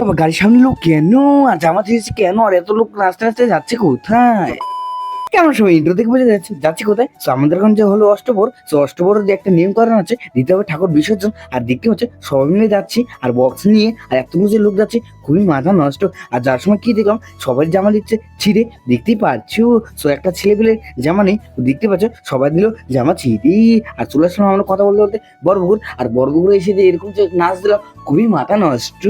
বাবা, গাড়ির সামনে লোক কেন? আর জামা ছিঁড়েছে কেন? আর এত লোক নাচতে নাচতে যাচ্ছে কোথায়? কেমন সময় ইন্ট্রো থেকে বোঝা যাচ্ছে। যাচ্ছে কোথায়? তো আমাদের এখন যে হলো অষ্টপর তো অষ্টপর যে একটা নিয়ম করানো আছে, দিতে হবে ঠাকুর বিসর্জন, আর দেখতে হচ্ছে সবাই মিলে যাচ্ছি, আর বক্স নিয়ে, আর এতগুলো যে লোক যাচ্ছে, খুবই মাথা নষ্ট। আর যার সময় কি দেখলাম? সবাই জামা দিচ্ছে, ছিঁড়ে, দেখতেই পাচ্ছো? সো একটা ছেলে পেলে জামা নেই, তো দেখতে পাচ্ছ, সবাই দিল জামা ছিঁড়ে আর চলে আসলাম আমরা কথা বলতে বলতে বড় পুকুর আর বড় পুকুরে এসে যে এরকম যে নাচ দিলাম খুবই মাথা নষ্ট।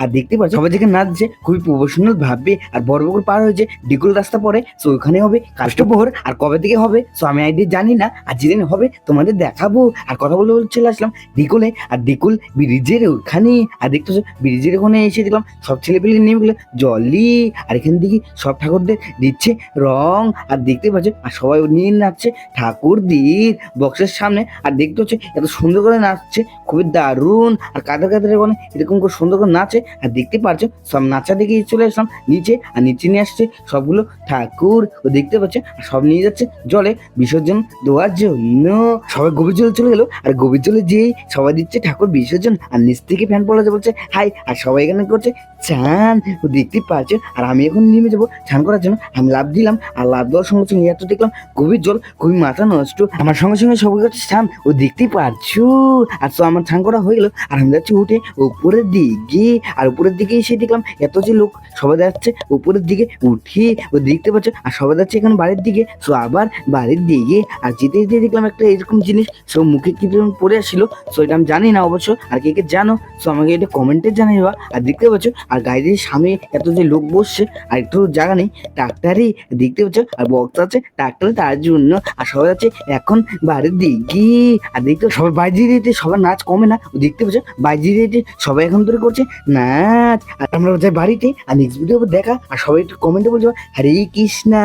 আর দেখতে পাচ্ছ, সবাই যেখানে নাচছে, খুবই প্রফেশনাল ভাববে। আর বড় পুকুর পার হয়েছে ডিকুল রাস্তা পরে সো ওখানে হবে কাষ্টপ্রহর আর কবে থেকে হবে সো আমি আইডি জানি না। আর যেদিন হবে, তোমাদের দেখাবো। আর কথা বলতে চলে আসলাম ডিকুলে আর ডিকুল ব্রিজের ওখানে। আর দেখতেছো ব্রিজের ওখানে এসে দেখলাম, সব ছেলে পেলে নেমে গেলো জলি। আর এখান থেকে সব ঠাকুরদের দিচ্ছে রং। আর দেখতে পাচ্ছ, আর সবাই নিয়ে নাচছে ঠাকুর দির বক্সের সামনে। আর দেখতে হচ্ছে এত সুন্দর করে নাচছে, খুবই দারুণ। আর কাদের কাদের ওখানে এরকম করে সুন্দর করে নাচে, আর দেখতে পাচ্ছ সব নাচা দেখে চলে আসলাম নিচে, আর নিচে নিয়ে আসছে সবগুলো ঠাকুর, ও দেখতে পাচ্ছে, আর সব নিয়ে যাচ্ছে জলে, বিসর্জন দেওয়ার জন্য। সবাই গভীর জলে চলে গেলো, আর গভীর জলে যেই সবাই দিচ্ছে ঠাকুর বিসর্জন, আর নিচ থেকে ফ্যান পড়া বলছে, হাই, আর সবাই এখানে করছে, চান। ও দেখতে পাচ্ছে আর আমি এখন নেমে যাব চান করার জন্য, আমি লাভ দিলাম, আর লাভ দেওয়ার সঙ্গে সঙ্গে এত দেখলাম গভীর জল খুবই মাথা নষ্ট, আমার সঙ্গে সঙ্গে সবাই করছে চান, ও দেখতে পারছ, আর তো আমার চান করা হয়ে গেলো, আর আমি যাচ্ছি উঠে উপরের দিকে, আর উপরের দিকে এসে দেখলাম এত যে লোক সবাই যাচ্ছে, উপরের দিকে উঠে, ও দেখতে পাচ্ছ, আর সবাই যাচ্ছে এখন বাড়ির দিকে। সো আবার বাড়ির দিকে, আর যেতে যেতে দেখলাম একটা এরকম জিনিস, সো মুখে কি পড়ে আসছিল সো এটা আমি জানি না অবশ্য, আর কে কে জানো, সো আমাকে এটা কমেন্টে জানাইবা। আর দেখতে পাচ্ছ, আর গাড়ির সামনে এত যে লোক বসছে, আর একটু জায়গা নেই ট্রাক্টারে দেখতে পাচ্ছ, আর বক্স আছে, ট্রাক্টারে তার জন্য, আর সবাই যাচ্ছে এখন বাড়ির দিকে। আর দেখতে সবাই বাইরে দিতে, সবার নাচ কমে না দেখতে পাচ্ছ বাইরে দিতে সবাই এখন ধরে করছে, না আর আমরা বাড়িতে, আর নেক্সট ভিডিও দেখা। আর সবাই একটু কমেন্টে বলছো, হরে কৃষ্ণা।